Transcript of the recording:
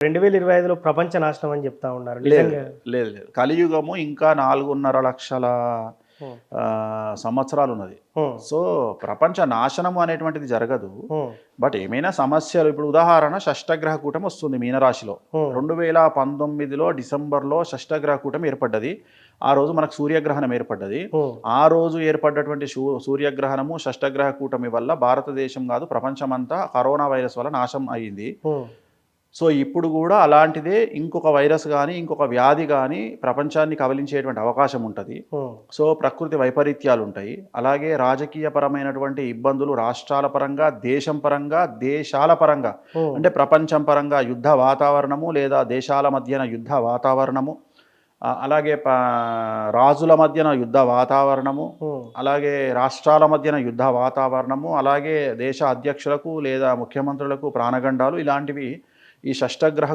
రెండు వేల ఇరవై ఐదులో ప్రపంచ నాశనం అని చెప్తా ఉన్నారు. లేదు లేదు లేదు. కలియుగము ఇంకా నాలుగున్నర లక్షల సంవత్సరాలు ఉన్నది. సో ప్రపంచ నాశనము అనేటువంటిది జరగదు. బట్ ఏమైనా సమస్యలు ఇప్పుడు ఉదాహరణ షష్టగ్రహ కూటమి వస్తుంది మీనరాశిలో. రెండు వేల పంతొమ్మిదిలో డిసెంబర్లో షష్టగ్రహ కూటమి ఏర్పడ్డది. ఆ రోజు మనకు సూర్యగ్రహణం ఏర్పడ్డది. ఆ రోజు ఏర్పడ్డటువంటి సూర్యగ్రహణము షష్టగ్రహ కూటమి వల్ల భారతదేశం కాదు ప్రపంచమంతా కరోనా వైరస్ వల్ల నాశనం అయ్యింది ఉమ్, సో ఇప్పుడు కూడా అలాంటిదే ఇంకొక వైరస్ కానీ ఇంకొక వ్యాధి కానీ ప్రపంచాన్ని కబలించేటువంటి అవకాశం ఉంటుంది. సో ప్రకృతి వైపరీత్యాలు ఉంటాయి. అలాగే రాజకీయపరమైనటువంటి ఇబ్బందులు రాష్ట్రాల పరంగా దేశం పరంగా దేశాల పరంగా అంటే ప్రపంచం పరంగా యుద్ధ వాతావరణము లేదా దేశాల మధ్యన యుద్ధ వాతావరణము అలాగే రాజుల మధ్యన యుద్ధ వాతావరణము అలాగే రాష్ట్రాల మధ్యన యుద్ధ వాతావరణము అలాగే దేశ అధ్యక్షులకు లేదా ముఖ్యమంత్రులకు ప్రాణగండాలు ఇలాంటివి ఈ షష్టగ్రహ